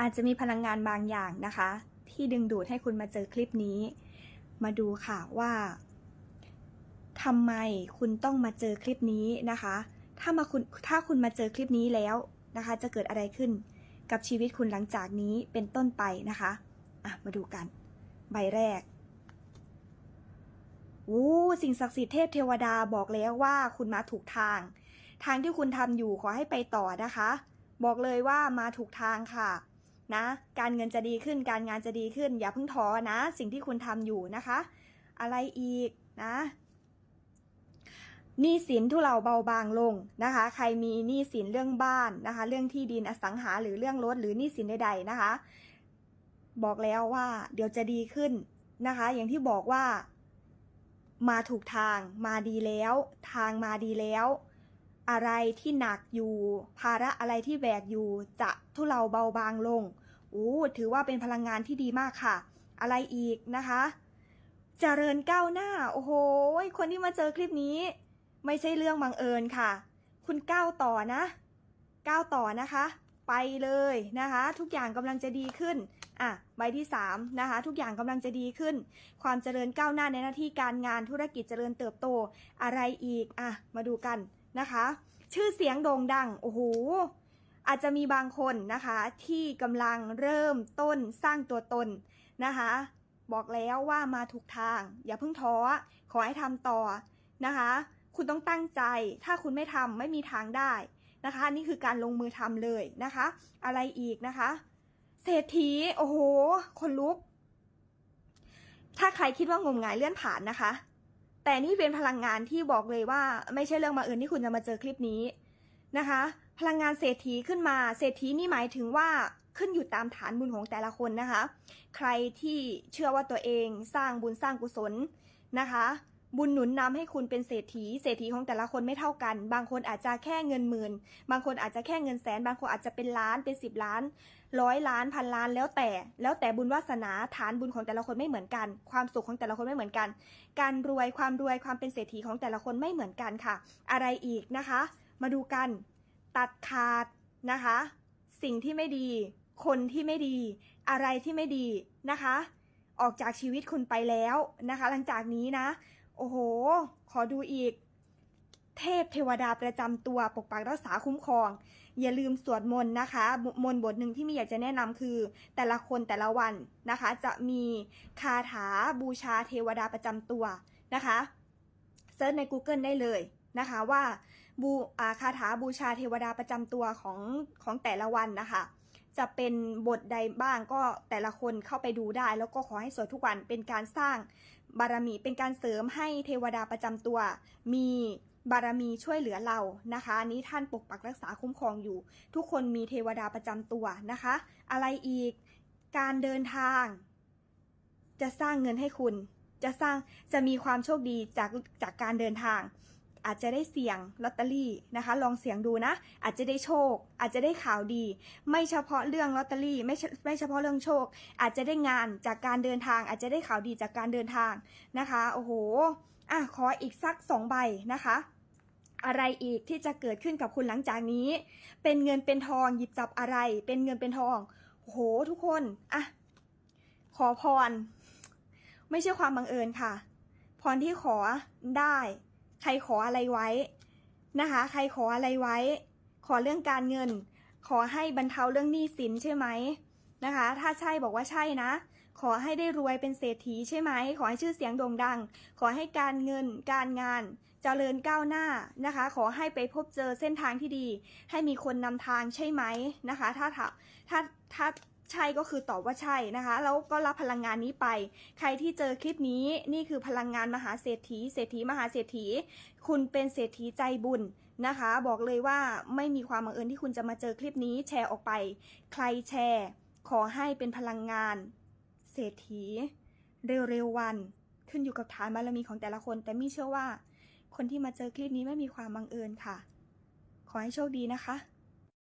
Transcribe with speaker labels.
Speaker 1: อาจจะมีพลังงานบางอย่างนะคะ ที่ดึงดูดให้คุณมาเจอคลิปนี้ มาดูค่ะว่าทำไมคุณต้องมาเจอคลิปนี้นะคะ ถ้ามาคุณถ้าคุณมาเจอคลิปนี้แล้วนะคะ จะเกิดอะไรขึ้นกับชีวิตคุณหลังจากนี้เป็นต้นไปนะคะอะมาดูกัน ใบแรกโอ้สิ่งศักดิ์สิทธิ์เทพเทวดาบอกแล้วว่าคุณมาถูกทาง ทางที่คุณทำอยู่ขอให้ไปต่อนะคะ บอกเลยว่ามาถูกทางค่ะ นะ การเงินจะดีขึ้น การงานจะดีขึ้น อย่าเพิ่งท้อนะ สิ่งที่คุณทำอยู่นะคะ อะไรอีกนะหนี้สินทุเราเบาบางลงนะคะ ใครมีหนี้สินเรื่องบ้านนะคะ เรื่องที่ดินอสังหาหรือเรื่องรถหรือหนี้สินใดๆนะคะ บอกแล้วว่าเดี๋ยวจะดีขึ้นนะคะ อย่างที่บอกว่า มาถูกทางมาดีแล้ว ทางมาดีแล้ว อะไรที่หนักอยู่ ภาระอะไรที่แบกอยู่ จะทุเลาเบาบางลงโอ้ถือว่าเป็นพลังงานที่ดีมากค่ะ อะไรอีกนะคะจเจริญก้าวหน้า โอ้โห คนที่มาเจอคลิปนี้ ไม่ใช่เรื่องบังเอิญค่ะ คุณก้าวต่อนะ ก้าวต่อนะคะ ไปเลยนะคะ ทุกอย่างกำลังจะดีขึ้น อะ ใบที่สามนะคะ ทุกอย่างกำลังจะดีขึ้น ความเจริญก้าวหน้าในหน้าที่การงานธุรกิจเจริญเติบโต อะไรอีก อะ มาดูกัน นะคะ ชื่อเสียงโด่งดัง โอ้โห อาจจะมีบางคนนะคะ ที่กำลังเริ่มต้นสร้างตัวตนนะคะ บอกแล้วว่ามาถูกทาง อย่าเพิ่งท้อ ขอให้ทำต่อนะคะ คุณต้องตั้งใจ ถ้าคุณไม่ทำไม่มีทางได้นะคะ นี่คือการลงมือทำเลยนะคะ อะไรอีกนะคะ เศรษฐี โอ้โห คนลุก ถ้าใครคิดว่างมงายเลื่อนผ่านนะคะ แต่นี่เป็นพลังงานที่บอกเลยว่า ไม่ใช่เรื่องมาเอิญที่คุณจะมาเจอคลิปนี้นะคะ พลังงานเศรษฐีขึ้นมา เศรษฐีนี่หมายถึงว่าขึ้นอยู่ตามฐานบุญของแต่ละคนนะคะ ใครที่เชื่อว่าตัวเองสร้างบุญสร้างกุศลนะคะ บุญหนุนนำให้คุณเป็นเศรษฐี เศรษฐีของแต่ละคนไม่เท่ากัน บางคนอาจจะแค่เงินหมื่น บางคนอาจจะแค่เงินแสน บางคนอาจจะเป็นล้าน เป็นสิบล้าน ร้อยล้านพันล้าน แล้วแต่ แล้วแต่บุญวาสนา ฐานบุญของแต่ละคนไม่เหมือนกัน ความสุขของแต่ละคนไม่เหมือนกัน การรวย ความรวย ความเป็นเศรษฐีของแต่ละคนไม่เหมือนกันค่ะ อะไรอีกนะคะ มาดูกัน ตัดขาดนะคะ สิ่งที่ไม่ดี คนที่ไม่ดี อะไรที่ไม่ดีนะคะ ออกจากชีวิตคุณไปแล้วนะคะ หลังจากนี้นะ โอ้โห ขอดูอีก เทพเทวดาประจำตัวปกปักรักษาคุ้มครอง อย่าลืมสวดมนต์นะคะ มนต์บทหนึ่งที่มีอยากจะแนะนำคือ แต่ละคนแต่ละวันนะคะ จะมีคาถาบูชาเทวดาประจำตัวนะคะเซิร์ชใน Google ได้เลยนะคะว่าบูอาคาถาบูชาเทวดาประจำตัวของของแต่ละวันนะคะ จะเป็นบทใดบ้างก็แต่ละคนเข้าไปดูได้ แล้วก็ขอให้สวดทุกวันเป็นการสร้างบารมีเป็นการเสริมให้เทวดาประจำตัว มีบารมีช่วยเหลือเรานะคะอันนี้ท่านปกปักรักษาคุ้มครองอยู่ ทุกคนมีเทวดาประจำตัวนะคะ อะไรอีกการเดินทาง จะสร้างเงินให้คุณ จะสร้างจะมีความโชคดีจากจากการเดินทาง อาจจะได้เสี่ยงลอตเตอรี่นะคะ ลองเสี่ยงดูนะ อาจจะได้โชค อาจจะได้ข่าวดี ไม่เฉพาะเรื่องลอตเตอรี่ไม่ไม่เฉพาะเรื่องโชค อาจจะได้งานจากการเดินทาง อาจจะได้ข่าวดีจากการเดินทางนะคะโอ้โหอะขออีกสักสองใบนะคะอะไรอีกที่จะเกิดขึ้นกับคุณหลังจากนี้ เป็นเงินเป็นทองหยิบจับอะไร เป็นเงินเป็นทองโอ้โหทุกคนอะขอพร ไม่ใช่ความบังเอิญค่ะ พรที่ขอได้ ใครขออะไรไว้นะคะ ใครขออะไรไว้ ขอเรื่องการเงิน ขอให้บรรเทาเรื่องหนี้สินใช่ไหมนะคะ ถ้าใช่บอกว่าใช่นะ ขอให้ได้รวยเป็นเศรษฐีใช่ไหม ขอให้ชื่อเสียงโด่งดัง ขอให้การเงิน การงานเจริญก้าวหน้านะคะ ขอให้ไปพบเจอเส้นทางที่ดี ให้มีคนนำทางใช่ไหมนะคะ ถ้าถ้าถ้าถ้า ใช่ก็คือตอบว่าใช่นะคะ แล้วก็รับพลังงานนี้ไป ใครที่เจอคลิปนี้นี่คือพลังงานมหาเศรษฐี เศรษฐีมหาเศรษฐี คุณเป็นเศรษฐีใจบุญนะคะ บอกเลยว่าไม่มีความบังเอิญที่คุณจะมาเจอคลิปนี้แชร์ออกไป ใครแชร์ ขอให้เป็นพลังงาน เศรษฐี เร็วๆวัน ขึ้นอยู่กับฐานบารมีของแต่ละคน แต่มี่เชื่อว่า คนที่มาเจอคลิปนี้ไม่มีความบังเอิญค่ะ ขอให้โชคดีนะคะ